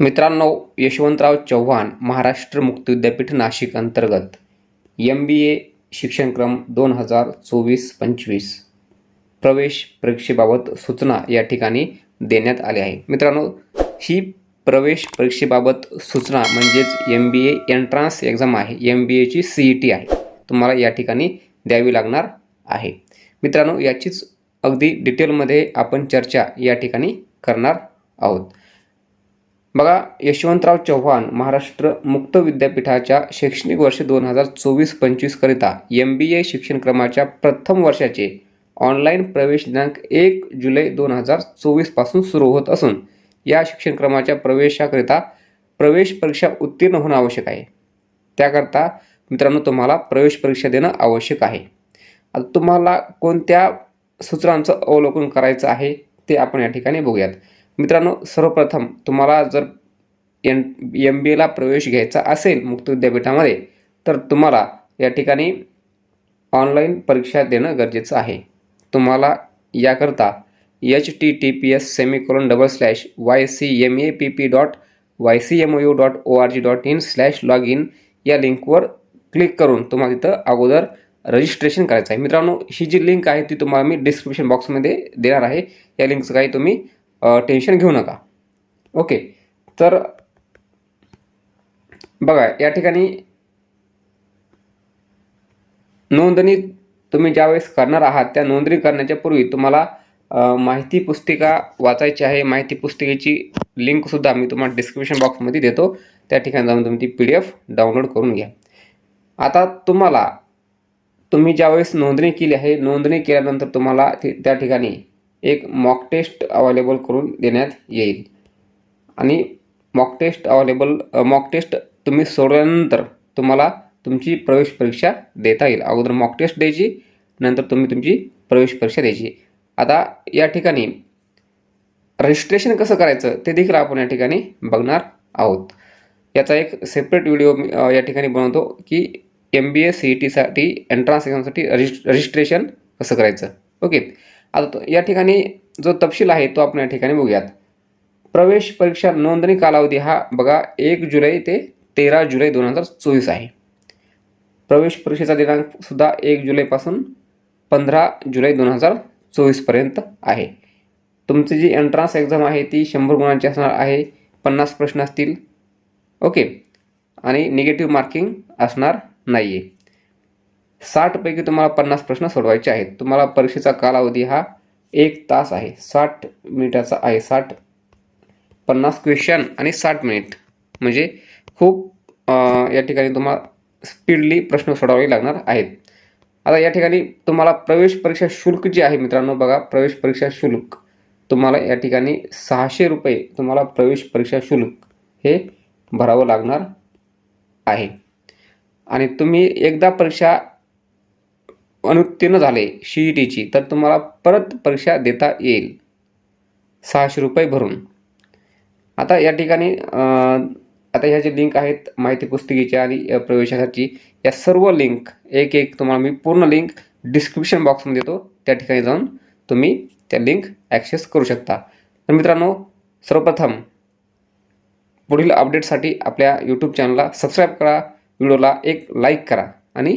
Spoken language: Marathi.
मित्रांनो यशवंतराव चव्हाण महाराष्ट्र मुक्त विद्यापीठ नाशिक अंतर्गत एम बी ए शिक्षणक्रम दोन हजार चोवीस पंचवीस प्रवेश परीक्षेबाबत सूचना या ठिकाणी देण्यात आल्या आहे. मित्रांनो ही प्रवेश परीक्षेबाबत सूचना म्हणजेच M B A entrance exam आहे. एम बी एची सी ई टी आहे. तुम्हाला या ठिकाणी द्यावी लागणार आहे. मित्रांनो याचीच अगदी डिटेलमध्ये आपण चर्चा या ठिकाणी करणार आहोत. बघा यशवंतराव चव्हाण महाराष्ट्र मुक्त विद्यापीठाच्या शैक्षणिक वर्ष दोन हजार चोवीस पंचवीसकरिता एम बी ए शिक्षणक्रमाच्या प्रथम वर्षाचे ऑनलाईन प्रवेश दिनांक एक जुलै दोन हजार चोवीसपासून सुरू होत असून या शिक्षणक्रमाच्या प्रवेशाकरिता प्रवेश परीक्षा उत्तीर्ण होणं आवश्यक आहे. त्याकरता मित्रांनो तुम्हाला प्रवेश परीक्षा देणं आवश्यक आहे. आता तुम्हाला कोणत्या सूत्रांचं अवलोकन करायचं आहे ते आपण या ठिकाणी बघूयात. मित्रांनो सर्वप्रथम तुम्हाला जर एन एम बी एला प्रवेश घ्यायचा असेल मुक्त विद्यापीठामध्ये तर तुम्हाला या ठिकाणी ऑनलाईन परीक्षा देणं गरजेचं आहे. तुम्हाला याकरता H T T P S semicolon double slash Y C M A P P dot Y C M O U dot O R G dot in slash log in या लिंकवर क्लिक करून तुम्हाला तिथं अगोदर रजिस्ट्रेशन करायचं आहे. मित्रांनो ही जी लिंक आहे ती तुम्हाला मी डिस्क्रिप्शन बॉक्समध्ये देणार आहे. या लिंकचं काही तुम्ही टेन्शन घेऊ नका. ओके तर बघा या ठिकाणी नोंदणी तुम्ही ज्यावेळेस करणार आहात त्या नोंदणी करण्याच्या पूर्वी तुम्हाला माहिती पुस्तिका वाचायची आहे. माहिती पुस्तिकेची लिंकसुद्धा मी तुम्हाला डिस्क्रिप्शन बॉक्समध्ये देतो. त्या ठिकाणी जाऊन तुम्ही ती पी डी एफ डाउनलोड करून घ्या. आता तुम्हाला तुम्ही ज्यावेळेस नोंदणी केली आहे नोंदणी केल्यानंतर तुम्हाला त्या ठिकाणी एक मॉक टेस्ट अवेलेबल करून देण्यात येईल. आणि mock test available mock test तुम्ही सोडल्यानंतर तुम्हाला तुमची प्रवेश परीक्षा देता येईल. अगोदर मॉक टेस्ट द्यायची नंतर तुम्ही तुमची प्रवेश परीक्षा द्यायची. आता या ठिकाणी रजिस्ट्रेशन कसं करायचं ते देखील आपण या ठिकाणी बघणार आहोत. याचा एक सेपरेट व्हिडिओ मी या ठिकाणी बनवतो की M B S C E टीसाठी एंट्रान्स एक्झामसाठी रजिस्ट रजिस्ट्रेशन कसं करायचं. ओके. आता या ठिकाणी जो तपशील आहे तो आपण या ठिकाणी बघूयात. प्रवेश परीक्षा नोंदणी कालावधी हा बघा एक जुलै ते तेरा जुलै दोन हजार चोवीस आहे. प्रवेश परीक्षेचा दिनांकसुद्धा एक जुलैपासून पंधरा जुलै दोन हजार चोवीसपर्यंत आहे. तुमची जी एंट्रान्स एक्झाम आहे ती शंभर गुणांची असणार आहे पन्नास प्रश्न असतील. ओके. आणि निगेटिव्ह मार्किंग असणार नाही आहे साठपैकी तुम्हाला पन्नास प्रश्न सोडवायचे आहेत. तुम्हाला परीक्षेचा कालावधी हा एक तास आहे. साठ मिनिटाचा आहे. साठ पन्नास क्वेश्चन आणि साठ मिनिट म्हणजे खूप या ठिकाणी तुम्हाला स्पीडली प्रश्न सोडवावे लागणार आहेत. आता या ठिकाणी तुम्हाला प्रवेश परीक्षा शुल्क जे आहे मित्रांनो बघा प्रवेश परीक्षा शुल्क. तुम्हाला या ठिकाणी सहाशे रुपये तुम्हाला प्रवेश परीक्षा शुल्क हे भरावं लागणार आहे. आणि तुम्ही एकदा परीक्षा अनुत्तीर्ण झाले सी ई टीची तर तुम्हाला परत परीक्षा देता येईल. सहाशे रुपये भरून. आता या ठिकाणी आता ह्या जे लिंक आहेत माहिती पुस्तिकेच्या आणि प्रवेशासाठी या सर्व लिंक एक एक तुम्हाला मी पूर्ण लिंक डिस्क्रिप्शन बॉक्समध्ये देतो. त्या ठिकाणी जाऊन तुम्ही त्या लिंक ॲक्सेस करू शकता. तर मित्रांनो सर्वप्रथम पुढील अपडेटसाठी आपल्या यूट्यूब चॅनलला सबस्क्राईब करा व्हिडिओला एक लाईक करा आणि